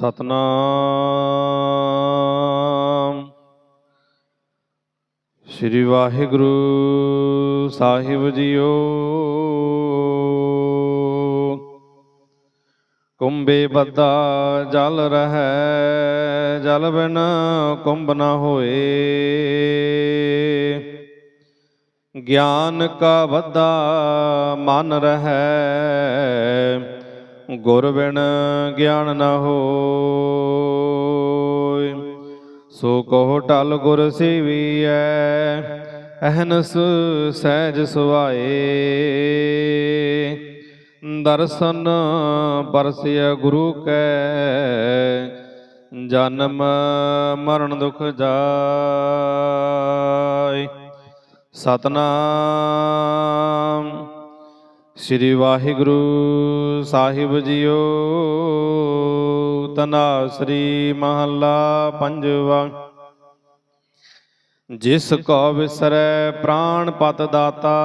ਸਤਨਾਮ। ਸ੍ਰੀ ਵਾਹਿਗੁਰੂ ਸਾਹਿਬ ਜੀਓ। ਕੁੰਬੇ ਬੱਦਾ ਜਲ ਰਹੈ, ਜਲ ਬਿਨ ਕੁੰਭ ਨ ਹੋਏ। ਗਿਆਨ ਕਾ ਵੱਧਾ ਮਨ ਰਹੈ ਗੁਰ ਬਿਨ ਗਿਆਨ ਨਾ ਹੋਏ ਸੋ ਕਹੋ ਟਲ ਗੁਰ ਸੇਵੀਐ, ਅਹਨਸ ਸਹਿਜ ਸੁਆਏ ਦਰਸ਼ਨ ਪਰਸਿਆ ਗੁਰੂ ਕੈ, ਜਨਮ ਮਰਨ ਦੁਖ ਜਾਏ ਸਤਨਾਮ। ਸ੍ਰੀ ਵਾਹਿਗੁਰੂ ਸਾਹਿਬ ਜੀਓ, ਤਨਾ ਸ਼੍ਰੀ ਮਹੱਲਾ ਪੰਜਵਾ। ਜਿਸ ਕੋ ਵਿਸਰੈ ਪ੍ਰਾਣ ਪਤ ਦਾਤਾ,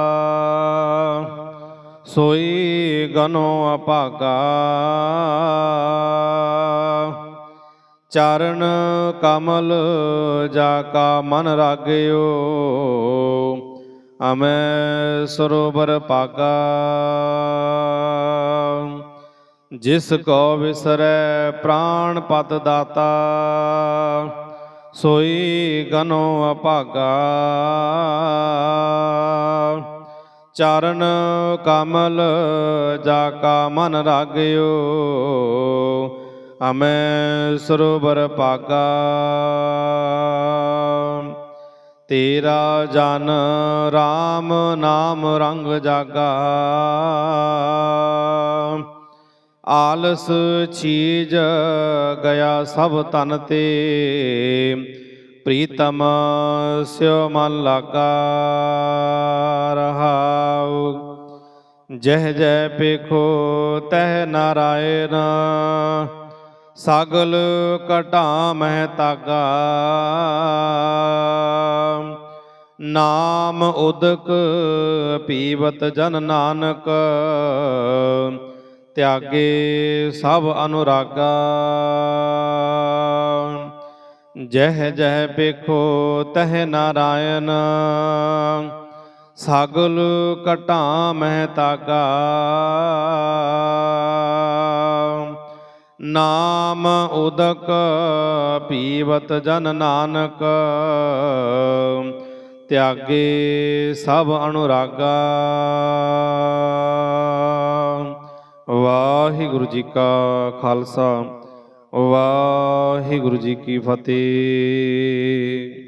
ਸੋਈ ਗਨੋ ਅਭਾਗਾ। ਚਰਨ ਕਮਲ ਜਾ ਕਾ ਮਨ ਰਾਗਿਓ ਅਮੈ ਸਰੋਵਰ ਪਾਗਾ। ਜਿਸ ਕੋ ਵਿਸਰੈ ਪ੍ਰਾਣ ਪਤ ਦਾਤਾ, ਸੋਈ ਗਨੋ ਅਭਾਗਾ। ਚਰਨ ਕਮਲ ਜਾ ਕਾ ਮਨ ਰਾਗਿਓ, ਅਮੈ ਸਰੋਵਰ ਪਾਗਾ। ਤੇਰਾ ਜਨ RAM ਨਾਮ ਰੰਗ ਜਾਗਾ। ਆਲਸ ਚੀਜ ਗਿਆ ਸਭ ਤਨ ਤੇ। ਪ੍ਰੀਤਮ ਸਿਉ ਮਨ ਲਾਗਾ ਰਹਾਉ। ਜਹ ਜੈ ਪੇਖੋ ਤਹ ਨਾਰਾਇਣ। ਸਗਲ ਕਟਾ ਮਹਿ ਤਾਗਾ। ਨਾਮ ਉਦਕ ਪੀਵਤ ਜਨ ਨਾਨਕ, ਤਿਆਗੇ ਸਭ ਅਨੁਰਾਗਾ। ਜਹ ਜਹ ਵੇਖੋ ਤਹ ਨਾਰਾਇਣ, ਸਾਗਲ ਘਟਾ ਮਹਿ ਤਾਗਾ। ਨਾਮ ਉਦਕ ਪੀਵਤ ਜਨ ਨਾਨਕ ਤਿਆਗੇ ਸਭ ਅਨੁਰਾਗਾ। ਵਾਹਿਗੁਰੂ ਜੀ ਕਾ ਖਾਲਸਾ ਵਾਹਿਗੁਰੂ ਜੀ ਕੀ ਫਤਿਹ।